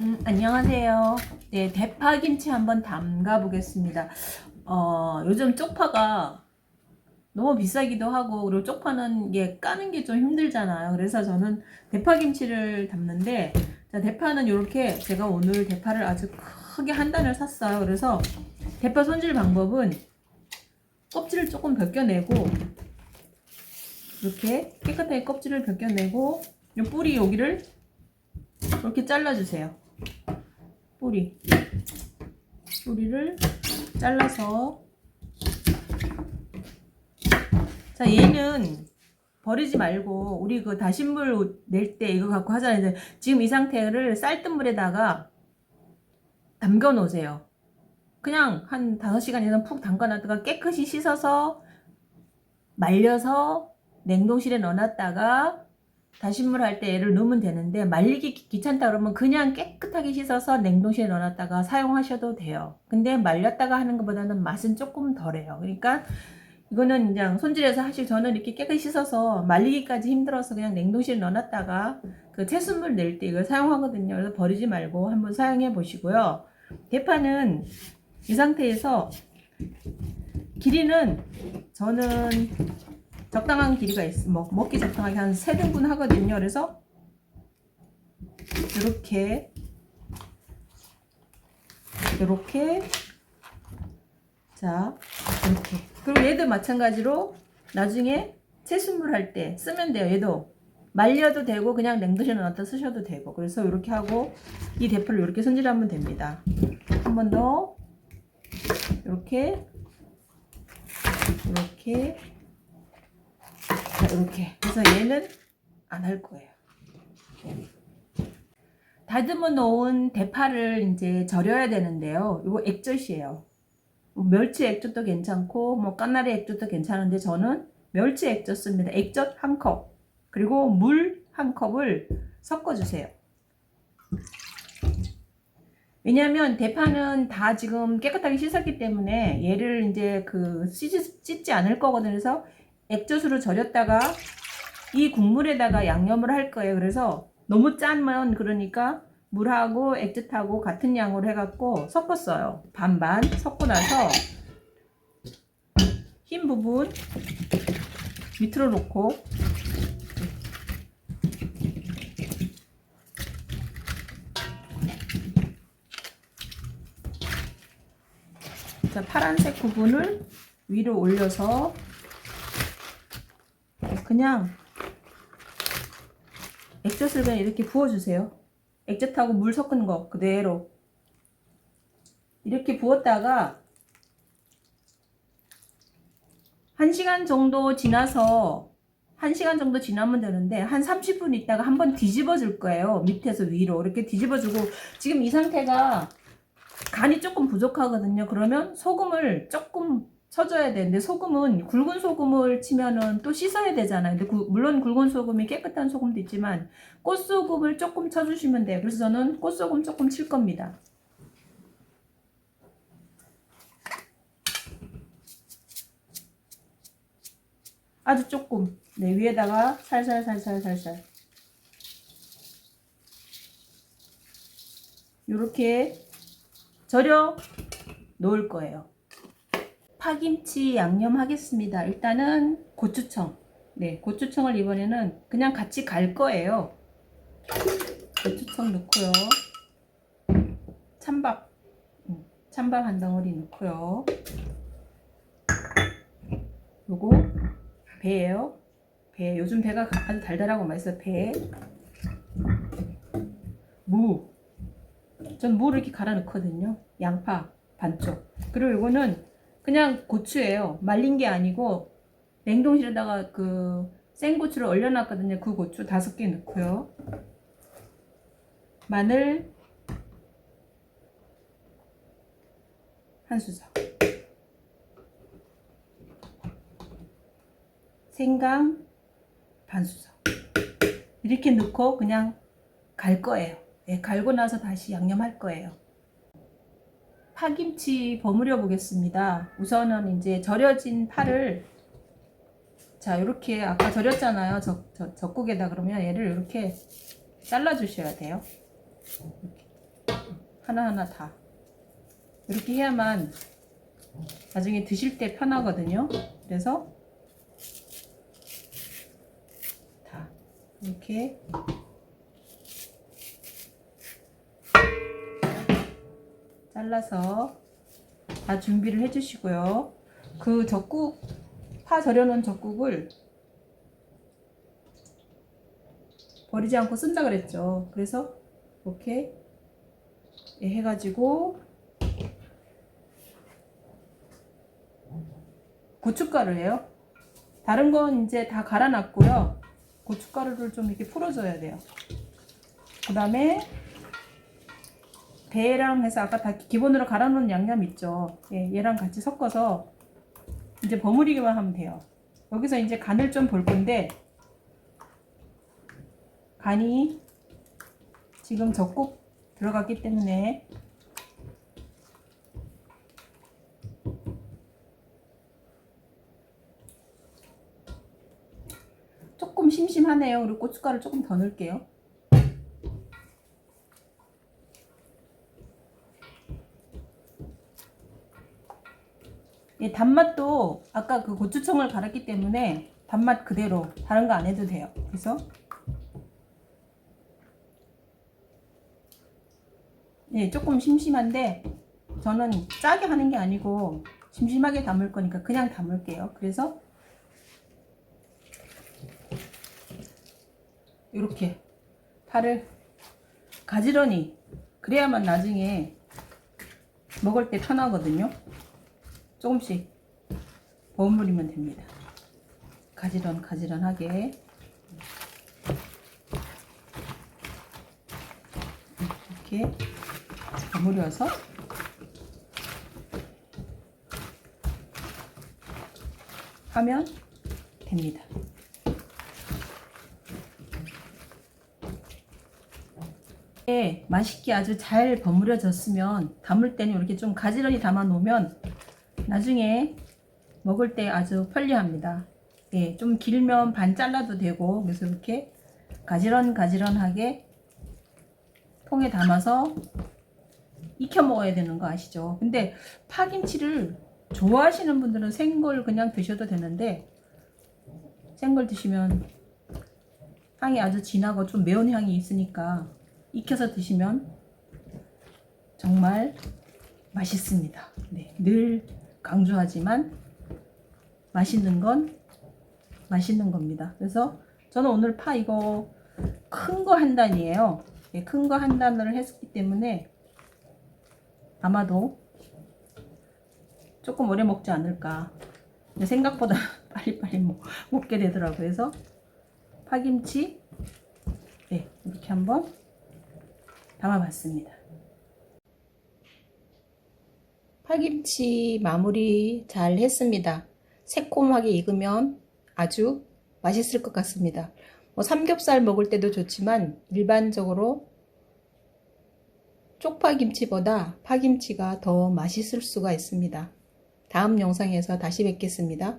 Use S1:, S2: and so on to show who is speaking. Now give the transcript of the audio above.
S1: 음, 안녕하세요. 네, 대파 김치 한번 담가 보겠습니다. 어, 요즘 쪽파가 너무 비싸기도 하고, 그리고 쪽파는 이게 까는 게 좀 힘들잖아요. 그래서 저는 대파 김치를 담는데, 자, 대파는 이렇게 제가 오늘 대파를 아주 크게 한 단을 샀어요. 그래서 대파 손질 방법은 껍질을 조금 벗겨내고, 이렇게 깨끗하게 껍질을 벗겨내고, 이 뿌리 여기를 이렇게 잘라주세요. 뿌리. 뿌리를 잘라서. 자, 얘는 버리지 말고, 우리 그 다신물 낼 때 이거 갖고 하잖아요. 지금 이 상태를 쌀뜨물에다가 담가 놓으세요. 그냥 한 5시간 이상 푹 담가 놨다가 깨끗이 씻어서 말려서 냉동실에 넣어놨다가 다신물 할 때 얘를 넣으면 되는데 말리기 귀- 귀찮다 그러면 그냥 깨끗하게 씻어서 냉동실에 넣어놨다가 사용하셔도 돼요. 근데 말렸다가 하는 것보다는 맛은 조금 덜해요. 그러니까 이거는 그냥 손질해서 하시고 저는 이렇게 깨끗이 씻어서 말리기까지 힘들어서 그냥 냉동실에 넣어놨다가 그 채순물 낼 때 이걸 사용하거든요. 그래서 버리지 말고 한번 사용해 보시고요. 대파는 이 상태에서 길이는 저는 적당한 길이가 있어. 뭐, 먹기 적당하게 한 3등분 하거든요. 그래서 이렇게 이렇게 자 이렇게 그리고 얘도 마찬가지로 나중에 채순물 할 때 쓰면 돼요. 얘도 말려도 되고 그냥 냉동실에 넣었다 쓰셔도 되고 그래서 이렇게 하고 이 대파를 이렇게 손질하면 됩니다. 한 번 더 이렇게 이렇게 자, 이렇게. 그래서 얘는 안 할 거예요. 다듬어 놓은 대파를 이제 절여야 되는데요. 이거 액젓이에요. 뭐 멸치 액젓도 괜찮고, 뭐 까나리 액젓도 괜찮은데 저는 멸치 액젓 씁니다. 액젓 한 컵. 그리고 물 한 컵을 섞어 주세요. 왜냐면 대파는 다 지금 깨끗하게 씻었기 때문에 얘를 이제 그 씻지, 씻지 않을 거거든요. 그래서 액젓으로 절였다가 이 국물에다가 양념을 할 거예요. 그래서 너무 짜면 그러니까 물하고 액젓하고 같은 양으로 해갖고 섞었어요. 반반 섞고 나서 흰 부분 밑으로 놓고 자, 파란색 부분을 위로 올려서 그냥 액젓을 그냥 이렇게 부어주세요. 액젓하고 물 섞은 거 그대로 이렇게 부었다가 1시간 정도 지나서 1시간 정도 지나면 되는데 한 30분 있다가 한번 뒤집어 줄 거예요. 밑에서 위로 이렇게 뒤집어 주고 지금 이 상태가 간이 조금 부족하거든요. 그러면 소금을 조금 쳐줘야 되는데 소금은 굵은 소금을 치면은 또 씻어야 되잖아요. 근데 구- 물론 굵은 소금이 깨끗한 소금도 있지만 꽃소금을 조금 쳐주시면 돼요. 그래서 저는 꽃소금 조금 칠 겁니다. 아주 조금 네 위에다가 살살살살살살 이렇게 절여 놓을 거예요. 파김치 양념 하겠습니다. 일단은 고추청. 네, 고추청을 이번에는 그냥 같이 갈 거예요. 고추청 넣고요. 찬밥. 음, 찬밥 한 덩어리 넣고요. 요거 배예요. 배. 요즘 배가 아주 달달하고 맛있어요. 배. 무. 전 무를 이렇게 갈아 넣거든요. 양파 반쪽. 그리고 이거는 그냥 고추예요. 말린 게 아니고 냉동실에다가 그 생고추를 얼려놨거든요. 그 고추 다섯 개 넣고요. 마늘 한 수저. 생강 반 수저. 이렇게 넣고 그냥 갈 거예요. 예, 갈고 나서 다시 양념할 거예요. 파김치 버무려 보겠습니다. 우선은 이제 절여진 파를 자 이렇게 아까 절였잖아요. 적, 적, 적국에다 그러면 얘를 이렇게 잘라 주셔야 돼요. 하나하나 다 이렇게 해야만 나중에 드실 때 편하거든요. 그래서 다 이렇게 잘라서 다 준비를 해주시고요. 그 젖국 파 절여놓은 젖국을 버리지 않고 쓴다 그랬죠. 그래서 이렇게 해가지고 고춧가루예요. 다른 건 이제 다 갈아놨고요. 고춧가루를 좀 이렇게 풀어줘야 돼요. 그 다음에 배랑 해서 아까 다 기본으로 갈아놓은 양념 있죠. 예, 얘랑 같이 섞어서 이제 버무리기만 하면 돼요. 여기서 이제 간을 좀 볼 건데 간이 지금 적국 들어갔기 때문에 조금 심심하네요. 그리고 고춧가루 조금 더 넣을게요. 예, 단맛도 아까 그 고추청을 갈았기 때문에 단맛 그대로 다른 거 안 해도 돼요. 그래서 예, 조금 심심한데 저는 짜게 하는 게 아니고 심심하게 담을 거니까 그냥 담을게요. 그래서 이렇게 파를 가지런히 그래야만 나중에 먹을 때 편하거든요. 조금씩 버무리면 됩니다. 가지런 가지런하게 이렇게 버무려서 하면 됩니다. 예, 맛있게 아주 잘 버무려졌으면 담을 때는 이렇게 좀 가지런히 담아 놓으면 나중에 먹을 때 아주 편리합니다. 예, 좀 길면 반 잘라도 되고 그래서 이렇게 가지런 가지런하게 통에 담아서 익혀 먹어야 되는 거 아시죠? 근데 파김치를 좋아하시는 분들은 생걸 그냥 드셔도 되는데 생걸 드시면 향이 아주 진하고 좀 매운 향이 있으니까 익혀서 드시면 정말 맛있습니다. 네, 늘 강조하지만 맛있는 건 맛있는 겁니다. 그래서 저는 오늘 파 이거 큰 거 한 단이에요. 네, 큰거 한 단을 했기 때문에 아마도 조금 오래 먹지 않을까. 생각보다 빨리빨리 먹, 먹게 되더라고요. 그래서 파김치 네, 이렇게 한번 담아봤습니다. 파김치 마무리 잘 했습니다. 새콤하게 익으면 아주 맛있을 것 같습니다. 뭐 삼겹살 먹을 때도 좋지만 일반적으로 쪽파김치보다 파김치가 더 맛있을 수가 있습니다. 다음 영상에서 다시 뵙겠습니다.